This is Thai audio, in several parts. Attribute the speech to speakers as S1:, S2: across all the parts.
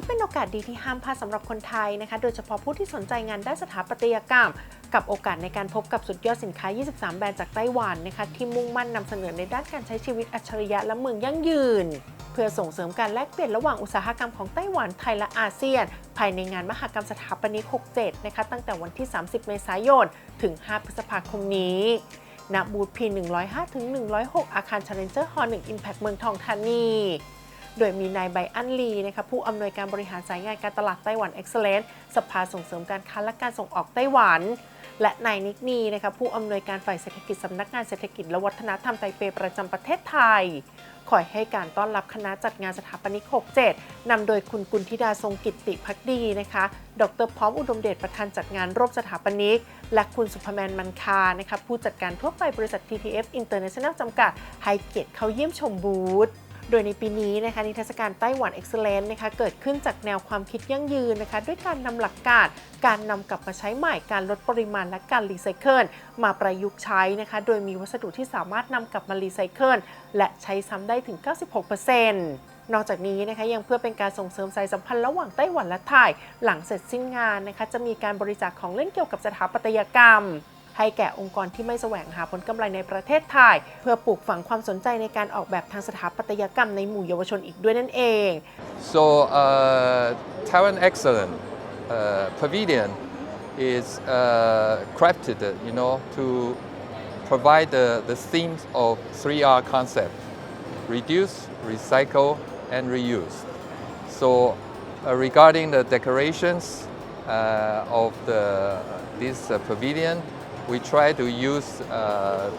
S1: อเป็นโอกาสดีที่ห้ามพลาดสำหรับคนไทยนะคะ โดยเฉพาะผู้ที่สนใจงานด้านสถาปัตยกรรม กับโอกาสในการพบกับสุดยอดสินค้า 23 แบรนด์จากไต้หวันนะคะที่มุ่งมั่นนำเสนอในด้านการใช้ชีวิตอัจฉริยะและเมืองยั่งยืน เพื่อส่งเสริมการแลกเปลี่ยนระหว่างอุตสาหกรรมของไต้หวันไทยและอาเซียน ภายในงานมหกรรมสถาปนิก 67 นะคะตั้งแต่วันที่ 30 เมษายน ถึง 5 พฤษภาคมนี้ณบูธ P105 ถึง 106 อาคาร Challenger Hall 1 Impact เมืองทองธานี โดยมีนายไบอันลีนะคะผู้อำนวยการบริหารสายงานการตลาดไต้หวัน Excellence สภาส่งเสริมการค้าและการส่งออกไต้หวัน และนายนิกนีนะคะผู้อำนวยการฝ่ายเศรษฐกิจสำนักงานเศรษฐกิจและวัฒนธรรมไตเปประจำประเทศไทยคอยให้การต้อนรับคณะจัดงานสถาปนิก 67 นำโดยคุณกุลธิดาทรงกิตติพักดีนะคะ ดรพร้อมอุดมเดชประธานจัดงานร่วมสถาปนิก และคุณสุภแมนมันคา นะคะ ผู้จัดการทั่วไปบริษัท TTF International จำกัด ให้เกียรติเข้าเยี่ยมชมบูธ โดยในปีนี้นะคะนิทรรศการไต้หวัน Excellence นะคะเกิดขึ้นจากแนวความคิดยั่งยืนนะคะด้วยการนำหลักการการนำกลับมาใช้ใหม่การลดปริมาณและการรีไซเคิลมาประยุกต์ใช้นะคะโดยมีวัสดุที่สามารถนำกลับมารีไซเคิลและใช้ซ้ำได้ถึง 96%นอกจากนี้นะคะยังเพื่อเป็นการส่งเสริมสายสัมพันธ์ระหว่างไต้หวันและไทย หลังเสร็จสิ้นงานนะคะจะมีการบริจาคของเล่นเกี่ยวกับสถาปัตยกรรม ให้แก่องค์กรที่ไม่แสวงหาผลกำไรในประเทศไทย เพื่อปลูกฝังความสนใจในการออกแบบทางสถาปัตยกรรมในหมู่เยาวชนอีกด้วยนั่นเอง
S2: So uh, Taiwan Excellent uh, Pavilion is uh, crafted, you know, to provide the, the themes of 3R concept: reduce, recycle, and reuse. So uh, regarding the decorations uh, of the this uh, pavilion, we try to use uh,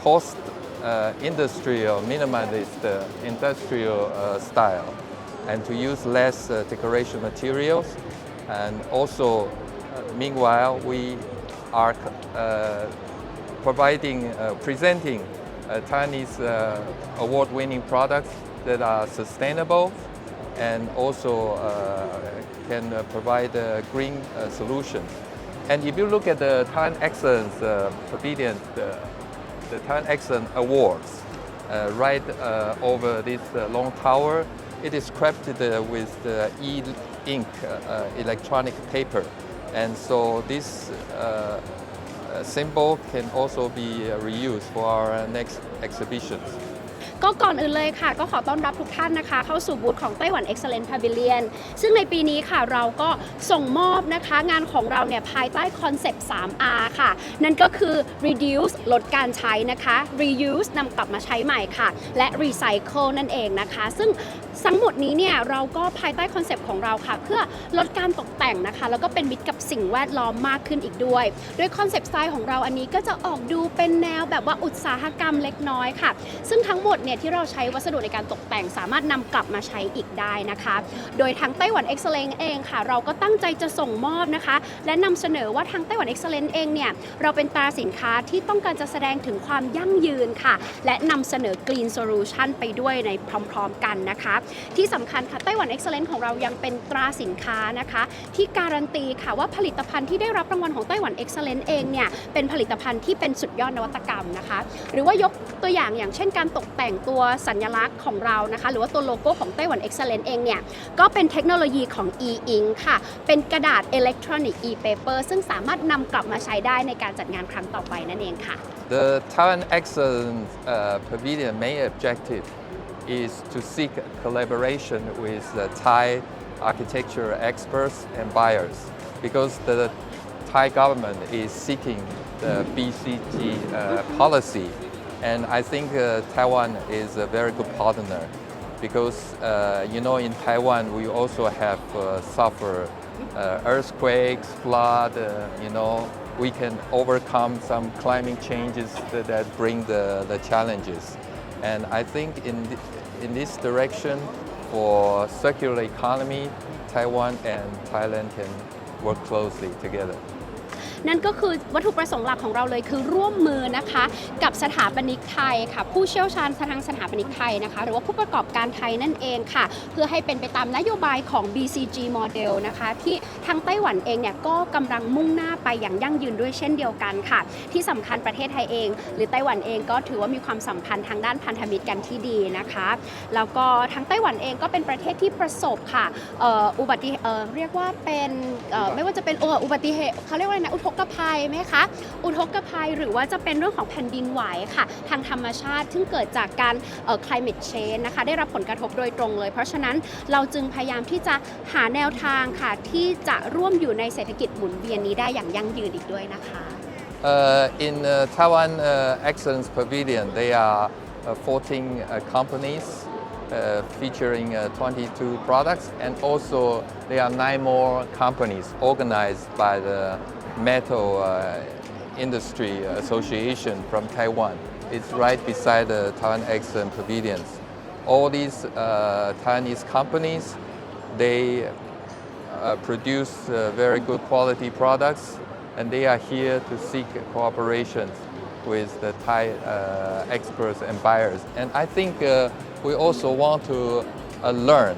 S2: post uh, industrial, minimalist uh, industrial uh, style, and to use less uh, decoration materials. And also, uh, meanwhile, we are providing, presenting Chinese award-winning products that are sustainable and also can provide green solutions. And if you look at the Taiwan Excellence uh, Pavilion, the, the Taiwan Excellence Awards, uh, right uh, over this uh, long tower, it is crafted uh, with the e-ink uh, uh, electronic paper. And so this uh, uh, symbol can also be uh, reused for our uh, next exhibitions.
S3: ก็ก่อนอื่นเลยค่ะ ก็ขอต้อนรับทุกท่านนะคะ เข้าสู่บูธของไต้หวัน Excellent Pavilion ซึ่งในปีนี้ค่ะเราก็ส่งมอบนะคะ งานของเราเนี่ยภายใต้คอนเซปต์ 3R ค่ะ นั่นก็คือ reduce ลดการใช้นะคะ reuse นำกลับมาใช้ใหม่ค่ะ และ recycle นั่นเองนะคะ ซึ่ง ทั้งหมดนี้เนี่ยเราก็ภายใต้คอนเซปต์ของเราค่ะ เพื่อลดการตกแต่งนะคะ แล้วก็เป็นมิตรกับสิ่งแวดล้อมมากขึ้นอีกด้วยโดยคอนเซปต์สไตล์ของเราอันนี้ก็จะออกดูเป็นแนวแบบว่าอุตสาหกรรมเล็กน้อยค่ะ ซึ่งทั้งหมดเนี่ยที่เราใช้วัสดุในการตกแต่งสามารถนำกลับมาใช้อีกได้นะคะ โดยทางไต้หวัน Excellence เองค่ะ เราก็ตั้งใจจะส่งมอบนะคะ และนำเสนอว่าทางไต้หวัน Excellence เองเนี่ยเราเป็นตราสินค้าที่ต้องการจะแสดงถึงความยั่งยืนค่ะ และนำเสนอ Green Solution ไปด้วยในพร้อม ๆ กันนะคะที่สำคัญค่ะไต้หวัน Excellence ของเรายังเป็นตราสินค้านะคะ ที่การันตีค่ะว่าผลิตภัณฑ์ที่ได้รับรางวัลของไต้หวัน Excellence เองเนี่ยเป็นผลิตภัณฑ์ที่เป็นสุดยอดนวัตกรรมนะคะ หรือว่ายกตัวอย่างอย่างเช่นการตกแต่งตัวสัญลักษณ์ของเรานะคะ หรือว่าตัวโลโก้ของไต้หวัน Excellence เองเนี่ยก็เป็นเทคโนโลยีของ e-ink ค่ะ เป็นกระดาษอิเล็กทรอนิกส์ e-paper ซึ่งสามารถนำกลับมาใช้ได้ในการจัดงานครั้งต่อไปนั่นเองค่ะ
S2: The Taiwan Excellence uh, Pavilion main objective is to seek collaboration with the Thai architecture experts and buyers because the Thai government is seeking the BCG uh, policy. And I think uh, Taiwan is a very good partner because, uh, you know, in Taiwan we also have uh, suffered uh, earthquakes, flood, uh, you know, we can overcome some climate changes that, that bring the, the challenges. And I think in, in this direction, for circular economy, Taiwan and Thailand can work closely together.
S3: นั่นก็คือวัตถุประสงค์หลักของเราเลยคือร่วมมือนะคะกับสถาปนิกไทยค่ะ ผู้เชี่ยวชาญทางสถาปนิกไทยนะคะ หรือว่าผู้ประกอบการไทยนั่นเองค่ะ เพื่อให้เป็นไปตามนโยบายของ BCG Model นะคะ ที่ทางไต้หวันเองเนี่ยก็กำลังมุ่งหน้าไปอย่างยั่งยืนด้วยเช่นเดียวกันค่ะ ที่สำคัญประเทศไทยเอง หรือไต้หวันเองก็ถือว่ามีความสัมพันธ์ทางด้านพันธมิตรกันที่ดีนะคะแล้วก็ทางไต้หวันเองก็เป็นประเทศที่ประสบค่ะอ,อ,อุบัติเเรียกว่าเป็นไม่ว่าจะเป็นอ,อ,อุบัติเหตุเขาเรียกว่าอะไรนะอุทกภัยไหมคะ อุทกภัยหรือว่าจะเป็นเรื่องของแผ่นดินไหวค่ะ ทางธรรมชาติซึ่งเกิดจากการเอ่อ climate change นะคะ ได้รับผลกระทบโดยตรงเลย เพราะฉะนั้นเราจึงพยายามที่จะหาแนวทางค่ะ ที่จะร่วมอยู่ในเศรษฐกิจหมุนเวียนนี้ได้อย่างยั่งยืนอีกด้วยนะคะ
S2: Uh, in uh, Taiwan uh, Excellence Pavilion, there are uh, 14 uh, companies uh, featuring uh, 22 products, and also there are nine more companies organized by the Metal uh, Industry Association from Taiwan. It's right beside the Taiwan Excellence Pavilions. All these uh, Taiwanese companies, they uh, produce very good quality products and they are here to seek cooperation with the Thai uh, experts and buyers. And I think uh, we also want to uh, learn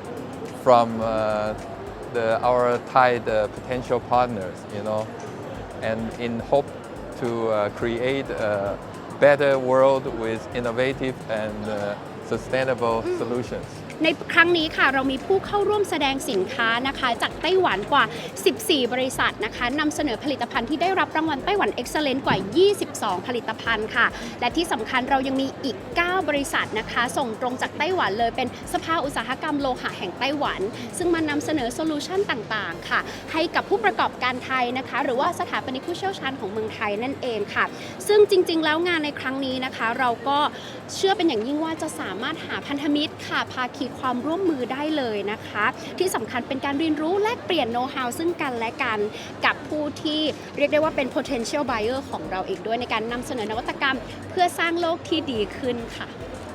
S2: from uh, the, our Thai potential partners, you know, and in hope to uh, create a better world with innovative and uh, sustainable solutions.
S3: ในครั้งนี้ค่ะเรามีผู้เข้าร่วมแสดงสินค้านะคะ จากไต้หวันกว่า 14 บริษัทนะคะนำเสนอผลิตภัณฑ์ที่ได้รับรางวัลไต้หวัน Excellent กว่า 22 ผลิตภัณฑ์ค่ะ และที่สำคัญเรายังมีอีก 9 บริษัทนะคะ ส่งตรงจากไต้หวันเลยเป็นสภาอุตสาหกรรมโลหะแห่งไต้หวัน ซึ่งมานำเสนอโซลูชันต่างๆ ค่ะ ให้กับผู้ประกอบการไทยนะคะ หรือว่าสถาปนิกผู้เชี่ยวชาญของเมืองไทยนั่นเองค่ะ ซึ่งจริง ๆ แล้วงานในครั้งนี้นะคะ เราก็เชื่อเป็นอย่างยิ่งว่าจะสามารถหาพันธมิตรค่ะภาคีความร่วมมือได้เลยนะคะ ที่สำคัญเป็นการเรียนรู้แลกเปลี่ยนโน้ตฮาวซึ่งกันและกันกับผู้ที่เรียกได้ว่าเป็น potential buyer ของเราเองด้วยในการนำเสนอนวัตกรรม เพื่อสร้างโลกที่ดีขึ้นค่ะ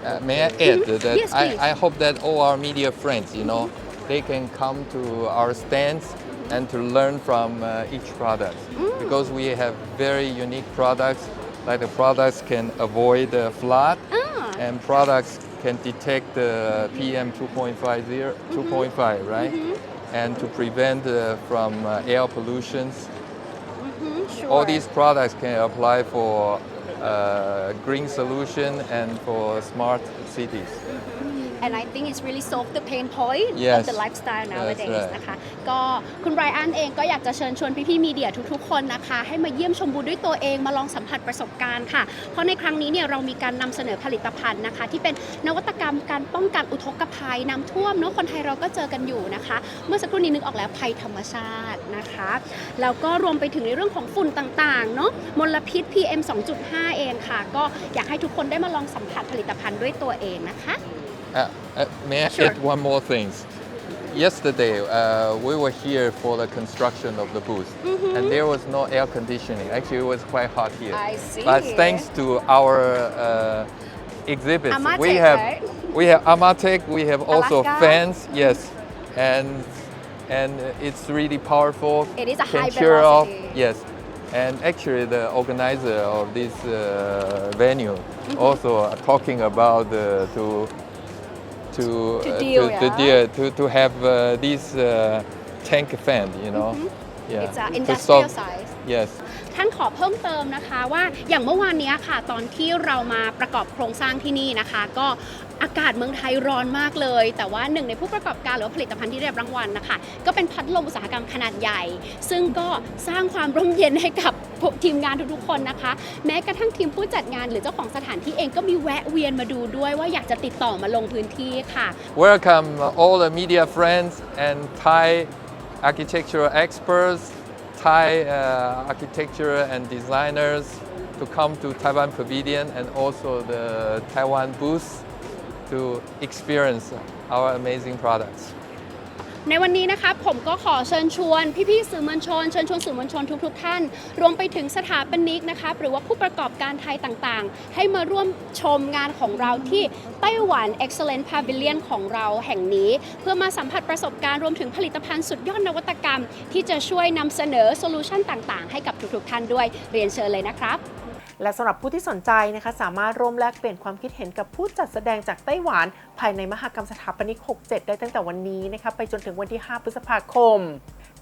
S2: Uh, may I add that
S3: Yes, please.
S2: I, I hope that all our media friends, you know, they can come to our stands and to learn from uh, each product because we have very unique products. Like the products can avoid the flood, and products can detect the PM 2.50, 2.5, right? And to prevent uh, from uh, air pollutions. All these products can apply for uh, green solution and for smart cities.
S3: And I think it's really solve the pain point
S2: Yes.
S3: of the lifestyle nowadays
S2: right.
S3: นะคะก็คุณไบรอันเองก็อยากจะเชิญชวนพี่ๆมีเดียทุกๆคนนะคะ ให้มาเยี่ยมชมบูธด้วยตัวเองมาลองสัมผัสประสบการณ์ค่ะ เพราะในครั้งนี้เนี่ยเรามีการนำเสนอผลิตภัณฑ์นะคะ ที่เป็นนวัตกรรมการป้องกันอุทกภัยน้ำท่วมเนาะคนไทยเราก็เจอกันอยู่นะคะ เมื่อสักครู่นี้นึกออกแล้วภัยธรรมชาตินะคะแล้วก็รวมไปถึงในเรื่องของฝุ่นต่างๆเนาะมลพิษ PM 2.5 เองค่ะ ก็อยากให้ทุกคนได้มาลองสัมผัสผลิตภัณฑ์ด้วยตัวเองนะคะ
S2: Uh, uh, may I
S3: Sure.
S2: add one more thing? Yesterday, uh, we were here for the construction of the booth, and there was no air conditioning. Actually, it was quite hot here.
S3: I see.
S2: But thanks to our uh, exhibits, we have
S3: right?
S2: we have Amatec. We have also
S3: Alaska.
S2: fans. Yes, and and it's really powerful.
S3: It is a
S2: can
S3: high
S2: cheer off. Yes. And actually, the organizer of this uh, venue
S3: Mm-hmm.
S2: also talking about the, to to
S3: To
S2: uh,
S3: deal,
S2: to, to,
S3: yeah?
S2: deal, to, to have uh, this uh, tank fan, you know. Yeah.
S3: Mm-hmm. It's a
S2: to
S3: industrial
S2: solve-
S3: size
S2: Yes.
S3: ท่านขอเพิ่มเติมนะคะว่าอย่างเมื่อวานเนี้ยค่ะ ตอนที่เรามาประกอบโครงสร้างที่นี่นะคะ ก็อากาศเมืองไทยร้อนมากเลย แต่ว่าหนึ่งในผู้ประกอบการหรือว่าผลิตภัณฑ์ที่ได้รับรางวัลนะคะ ก็เป็นพัดลมอุตสาหกรรมขนาดใหญ่ ซึ่งก็สร้างความร่มเย็นให้กับ ทีมงานทุกๆคนนะคะ แม้กระทั่งทีมผู้จัดงานหรือเจ้าของสถานที่เองก็มีแวะเวียนมาดูด้วยว่าอยากจะติดต่อมาลงพื้นที่ค่ะ
S2: Welcome all the media friends and Thai architectural experts, Thai uh, architecture and designers to come to Taiwan Pavilion and also the Taiwan booth to experience our amazing products.
S3: ในวันนี้นะคะผมก็ขอเชิญชวนพี่ๆสื่อมวลชน เชิญชวนสื่อมวลชนทุกๆท่าน รวมไปถึงสถาปนิกนะคะหรือว่าผู้ประกอบการไทยต่างๆ ให้มาร่วมชมงานของเราที่ไต้หวัน Excellent Pavilion ของเราแห่งนี้ เพื่อมาสัมผัสประสบการณ์รวมถึงผลิตภัณฑ์สุดยอดนวัตกรรม ที่จะช่วยนำเสนอโซลูชันต่างๆ ให้กับทุกๆท่านด้วยเรียนเชิญเลยนะครับ
S1: และสำหรับผู้ที่สนใจนะคะสามารถร่วมแลกเปลี่ยนความคิดเห็นกับผู้จัดแสดงจากไต้หวัน ภายในมหกรรมสถาปนิก 67 ได้ตั้งแต่วันนี้นะคะไปจนถึงวันที่ 5 พฤษภาคม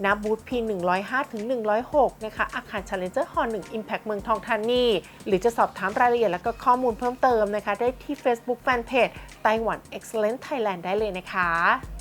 S1: ณบูธ P105 ถึง106 นะคะ อาคาร Challenger Hall 1 Impact เมืองทองธานี หรือจะสอบถามรายละเอียดและก็ข้อมูลเพิ่มเติมนะคะ ได้ที่ Facebook Fanpage ไต้หวัน Excellent Thailand ได้เลยนะคะ